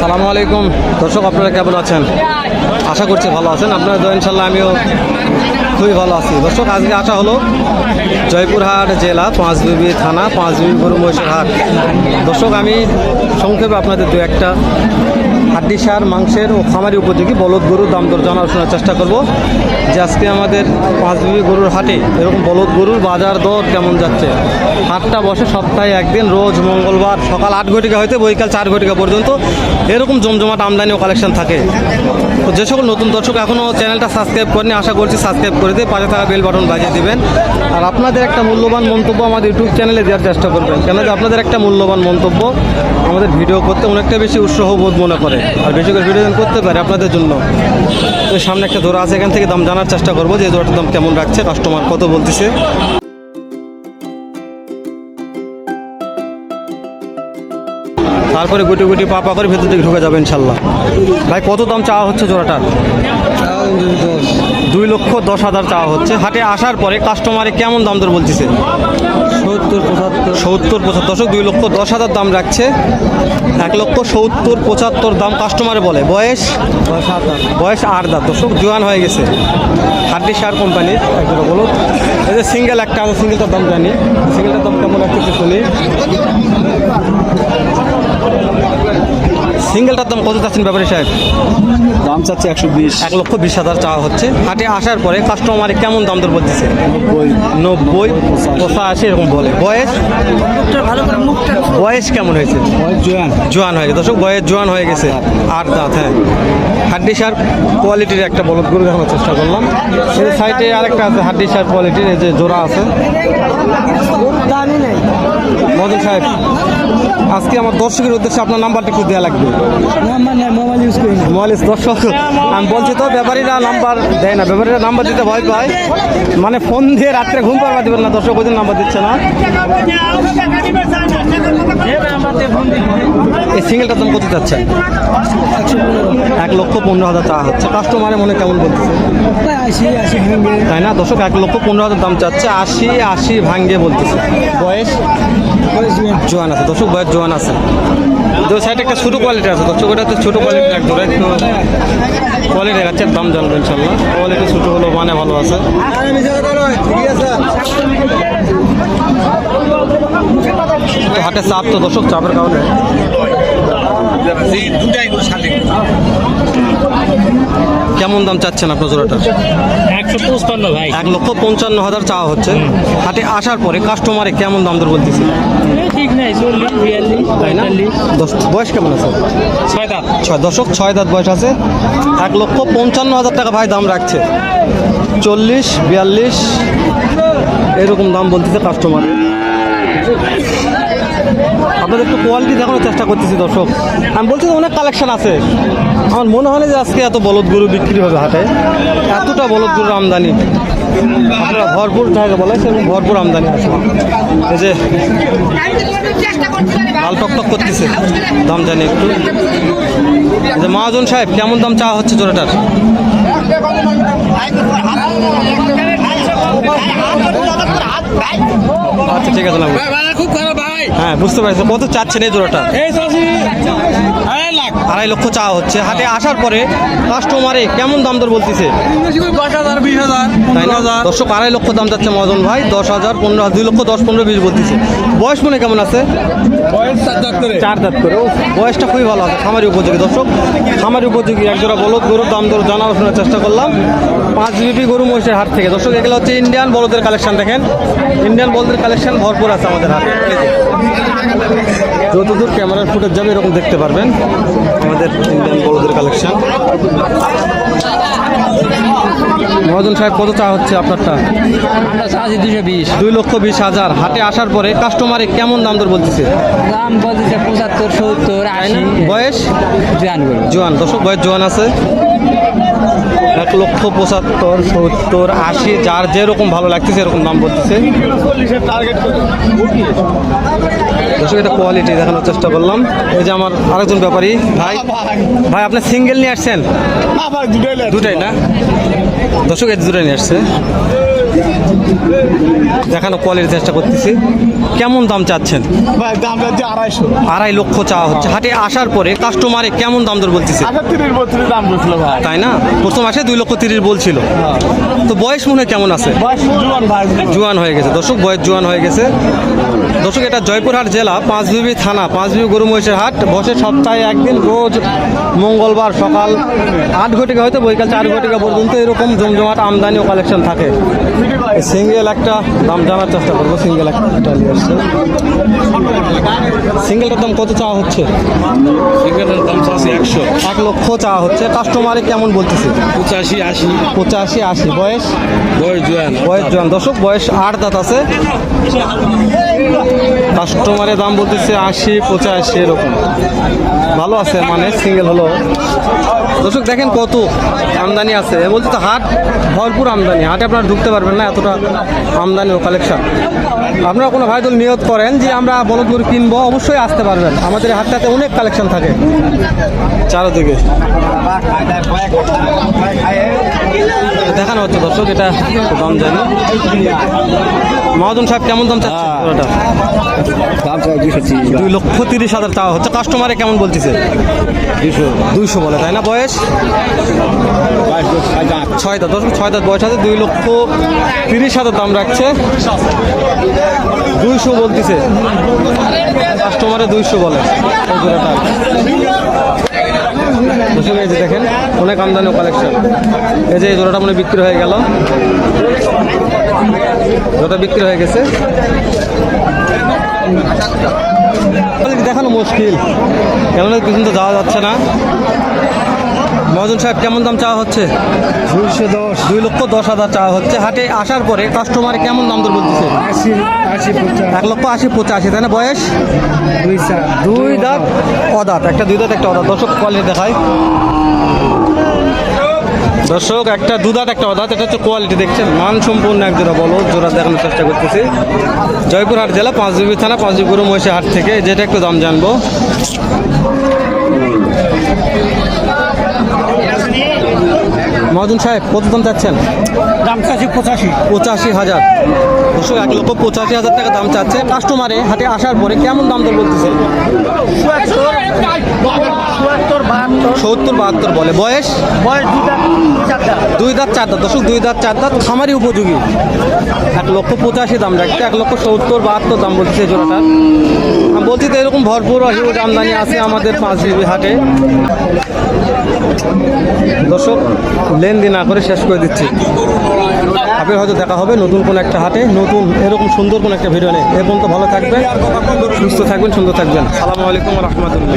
সালামু আলাইকুম। দর্শক আপনারা কেমন আছেন? আশা করছি ভালো আছেন। আপনারা ইনশাল্লাহ আমিও খুবই ভালো আছি। দর্শক, আজকে আসা হলো জয়পুরহাট জেলা পাঁচবিবি থানা পাঁচবিবি গরু মহিষের দর্শক, আমি সংক্ষেপে আপনাদের দু একটা হাড্ডি সার, মাংসের ও খামারি উপযোগী বলদ গরুর দাম দর জানার শোনার চেষ্টা করব। যে আজকে আমাদের পাঁচবিবি গরুর হাটে এরকম বলদ গরুর বাজার দর কেমন যাচ্ছে? হাটটা বসে সপ্তাহে একদিন, রোজ মঙ্গলবার সকাল আট ঘটিকা হইতে বৈকাল চার ঘটিকা পর্যন্ত এরকম জমজমাট আমদানি ও কালেকশন থাকে। যে সকল নতুন দর্শক এখনও চ্যানেলটা সাবস্ক্রাইব করেনি, আশা করছি সাবস্ক্রাইব করে দিয়ে পাশে থাকা বেল বাটন বাজিয়ে দেবেন। আর আপনাদের একটা মূল্যবান মন্তব্য আমাদের ইউটিউব চ্যানেলে দেওয়ার চেষ্টা করবেন। কেন যে আপনাদের একটা মূল্যবান মন্তব্য আমাদের ভিডিও করতে অনেকটা বেশি উৎসাহ বোধ মনে করে। আর বেশি করে ভিডিও করতে পারে আপনাদের জন্য। সামনে একটা জোড়া আছে, এখান থেকে দাম জানার চেষ্টা করব যে জোড়াটার দাম কেমন রাখছে কাস্টমার কত বলতেছে। তারপরে গুটি গুটি পা পা করে ভেতর দিকে ঢুকে যাবে ইনশাল্লাহ। ভাই কত দাম চাওয়া হচ্ছে জোড়াটার? দুই লক্ষ দশ হাজার চাওয়া হচ্ছে। হাটে আসার পরে কাস্টমারে কেমন দাম দর বলতেছে? সত্তর পঁচাত্তর। সত্তর পঁচাত্তর। দশক দুই লক্ষ দশ হাজার দাম রাখছে। এক লক্ষ সত্তর পঁচাত্তর দাম কাস্টমারে বলে। বয়স? বয়স আট দাঁত। দশক জোয়ান হয়ে গেছে। হাড্ডি সার কোম্পানির একজন বলো এই যে সিঙ্গেল একটা আছে সিঙ্গেলটার দাম জানি। সিঙ্গেলটার দাম কেমন একটা একটু শুনি? সিঙ্গেলটার দাম কত চাচ্ছেন ব্যাপারী সাহেব? দাম চাচ্ছে একশো বিশ। এক লক্ষ বিশ হাজার চাওয়া হচ্ছে। হাটে আসার পরে কাস্টমারে কেমন দাম দর বলতেছে নব্বই। নব্বই পঁচাশি। এরকম বলে। বয়স? বয়স কেমন হয়েছে? জোয়ান। জোয়ান হয়ে গেছে। দর্শক বয়স জোয়ান হয়ে গেছে। আট দাঁত। হ্যাঁ। হাড্ডি সার কোয়ালিটির একটা বলদ গরু দেখানোর চেষ্টা করলাম। এই সাইডে আরেকটা আছে হাড্ডি সার কোয়ালিটির এই যে জোড়া আছে। মদন সাহেব আজকে আমার দর্শকের উদ্দেশ্যে আপনার নাম্বারটা একটু দেওয়া লাগবে। মোবাইল ইউজ করি মোবাইল দর্শক আমি বলছি তো ব্যাপারীরা নাম্বার দেয় না ব্যাপারীরা নাম্বার দিতে ভয় পায়। মানে ফোন দিয়ে রাত্রে ঘুম পারবা দেবেন না দর্শক ওই নাম্বার দিচ্ছে না। এই সিঙ্গেলটার দাম কত যাচ্ছে? এক লক্ষ পনেরো হাজার চাওয়া হচ্ছে। কাস্টমারে মনে কেমন আশি তাই না? দর্শক এক লক্ষ পনেরো হাজার দাম চাচ্ছে আশি আশি ভাঙ্গে বলতেছে। বয়স? জোয়ান আছে। দর্শক বয়স জোয়ান আছে। দু সাইড একটা ছোটো কোয়ালিটি আছে, দর্শক ওটা তো ছোটো কোয়ালিটি একটু একটু কোয়ালিটি দেখাচ্ছে দাম জানব ইনশাল্লাহ। কোয়ালিটি ছোটো হলো মানে ভালো আছে। হাতে চাপ তো দর্শক, চাপের কারণে। কেমন দাম চাচ্ছেন আপনার জোড়াটা? একশো ভাই। এক লক্ষ পঞ্চান্ন হাজার চাওয়া হচ্ছে। হাটে আসার পরে কাস্টমারে কেমন দাম দর বলতেছে? ঠিক নাই তাই না? বয়স কেমন আছে? ছয় দাঁত। ছয় দশক ছয় দাঁত বয়স আছে। এক লক্ষ পঞ্চান্ন হাজার টাকা ভাই দাম রাখছে। চল্লিশ বিয়াল্লিশ এরকম দাম বলতেছে কাস্টমার আপনাদের একটু কোয়ালিটি দেখানোর চেষ্টা করতেছি দর্শক। আমি বলছি অনেক কালেকশন আছে। আমার মনে হয় না যে আজকে এত বলদ গরু বিক্রি হবে হাটে। এতটা বলদ গরুর আমদানি। আপনারা ভরপুর জায়গা বলে সেরকম ভরপুর আমদানি আছে। এই যে লাল টকটক করতেছে। দাম জানি একটু। এই যে মহাজন সাহেব কেমন দাম চাওয়া হচ্ছে জোড়াটার? আচ্ছা ঠিক আছে না খুব খারাপ ভাই। হ্যাঁ বুঝতে পারছি। কত চাচ্ছেন এই জোড়াটা? আড়াই লক্ষ চাওয়া হচ্ছে। হাটে আসার পরে কাস্টমারে কেমন দাম দর বলতেছে? তাই না? দর্শক আড়াই লক্ষ দাম যাচ্ছে মহাজন ভাই। দশ হাজার পনেরো হাজার দুই লক্ষ দশ পনেরো বিশ বলতেছে। বয়স মনে কেমন আছে? বয়স চার দাঁত করে চার দাঁত করে। ও, বয়সটা খুবই ভালো আছে। খামারি উপযোগী দর্শক। খামারি উপযোগী একজোড়া বলদ গরুর দাম দর জানার শোনার চেষ্টা করলাম। পাঁচ বিপি গরু মহিষের হাট থেকে। দর্শক এগুলো হচ্ছে ইন্ডিয়ান বলদের কালেকশন দেখেন। ইন্ডিয়ান বলদের কালেকশন ভরপুর আছে আমাদের যে। যতদূর ক্যামেরার ফুটেজ যাবে এরকম দেখতে পারবেন। আমাদের ইন্ডিয়ান বলদের কালেকশন। মহাজন সাহেব কত চা হচ্ছে আপনারটা? দুশো বিশ। দুই লক্ষ বিশ হাজার। হাটে আসার পরে কাস্টমারে কেমন দাম দর বলতেছে? দাম বলতেছে পঁচাত্তর সত্তর বয়স? করব জোয়ান। দর্শক বয়স জোয়ান আছে। এক লক্ষ পঁচাত্তর সত্তর আশি যার যেরকম ভালো লাগতেছে এরকম দাম বলতেছে। দর্শক এটা কোয়ালিটি দেখানোর চেষ্টা করলাম। এই যে আমার আরেকজন ব্যাপারী ভাই। ভাই। আপনি সিঙ্গেল নিয়ে আসছেন? দুটাই না? দর্শক দুটাই নিয়ে আসছে। দেখানো কোয়ালিটির চেষ্টা করতেছি। কেমন দাম চাচ্ছেন? দাম যাচ্ছে আড়াইশো। আড়াই লক্ষ চাওয়া হচ্ছে। হাটে আসার পরে কাস্টমারে কেমন দাম দর বলতেছে? তিরিশ বত্রিশ দাম বলছিল ভাই। তাই না? প্রথম আসে দুই লক্ষ তিরিশ বলছিল। তো বয়স মনে হয় কেমন আছে? জোয়ান হয়ে গেছে। দর্শক বয়স জোয়ান হয়ে গেছে। দর্শক এটা জয়পুরহাট জেলা পাঁচবিবি থানা পাঁচবিবি গরু মহিষের হাট। বসে সপ্তাহে একদিন রোজ মঙ্গলবার সকাল আট ঘটিকা হয়তো বৈকাল চার ঘটিকা পর্যন্ত এরকম জমজমাট আমদানি ও কালেকশন থাকে। সিঙ্গেল একটা দাম জানার চেষ্টা করব সিঙ্গেল একটা সিঙ্গেলটার দাম কত চাওয়া হচ্ছে? সিঙ্গেলের একশো এক লক্ষ চাওয়া হচ্ছে। কাস্টমারে কেমন বলতেছে? পঁচাশি আশি। পঁচাশি আশি। বয়স? বয়স জোয়ান। বয়স জন দশক বয়স আট দাঁত আছে। কাস্টমারের দাম বলতেছে আশি পঁচাশি এরকম। ভালো আছে মানে সিঙ্গেল হলো দর্শক দেখেন কত আমদানি আছে। বলতে তো হাট ভরপুর আমদানি। হাটে আপনারা ঢুকতে পারবেন না এতটা আমদানি ও কালেকশন আপনারা কোনো ভাই যদি নিয়ত করেন যে আমরা বলদ গরু কিনবো অবশ্যই আসতে পারবেন। আমাদের হাটটাতে অনেক কালেকশন থাকে। চারোদিকে। দেখানো হচ্ছে দর্শক এটা দাম জানি মহাজন সাহেব কেমন দাম চাচ্ছে ওটা তিরিশ দুই লক্ষ তিরিশ হাজার টাকা হচ্ছে। কাস্টমারে কেমন বলতেছে? দুশো দুইশো বলে তাই না বয়স? ছয় দাঁত। দর্শক ছয় দাঁত বয়স আছে। দুই লক্ষ তিরিশ হাজার দাম রাখছে। দুইশো বলতেছে। কাস্টমারে দুইশো বলে। এই যে দেখেন, অনেক আমদানি কালেকশন এই যে জোড়াটা মনে বিক্রি হয়ে গেল। জোড়াটা বিক্রি হয়ে গেছে। দেখানো মুশকিল। কেননা পিছন তো যাওয়া যাচ্ছে না। মহাজন সাহেব কেমন দাম চাওয়া হচ্ছে? দুইশো দশ। দুই লক্ষ দশ হাজার চাওয়া হচ্ছে। হাটে আসার পরে কাস্টমার কেমন দাম দর বলতেছে? এক লক্ষ আশি পঁচাশি তাই না বয়স? দুই দাঁত অদাঁত একটা দুই দাঁত একটা অদাঁত। দর্শক কোয়ালিটি দেখায় দর্শক একটা দুধাত একটা অদাঁত এটা হচ্ছে কোয়ালিটি দেখছেন? মান সম্পূর্ণ এক জোড়া বলো জোড়া দেখানোর চেষ্টা করতেছি। জয়পুরহাট জেলা পাঁচবিবি থানা পাঁচবিবি গরু মহিষের হাট থেকে যেটা একটু দাম জানব। মহাজন সাহেব কত দাম চাচ্ছেন? দাম চাচ্ছি পঁচাশি। পঁচাশি হাজার। দুশো এক লক্ষ পঁচাশি হাজার টাকা দাম চাচ্ছে। কাস্টমারে হাটে আসার পরে কেমন দাম দর বলতেছে সত্তর বাহাত্তর বলে। বয়স? বয়স দুই দাঁত চার দাঁত। দর্শক দুই দাঁত চার দাঁত। খামারি উপযোগী। এক লক্ষ পঁচাশি দাম রাখছে এক লক্ষ সত্তর বাহাত্তর দাম বলছে এই জোড়াটার। বলছি তো এরকম ভরপুর হিউজ আমদানি আছে আমাদের পাঁচ বিবি হাটে দর্শক লেনদেন না করে শেষ করে দিচ্ছি। আপনার হয়তো দেখা হবে নতুন কোন একটা হাটে নতুন এরকম সুন্দর কোন একটা ভিডিও নেই এ পর্যন্ত ভালো থাকবেন সুস্থ থাকবেন সুন্দর থাকবেন। সালামু আলাইকুম রহমতুল্লাহ।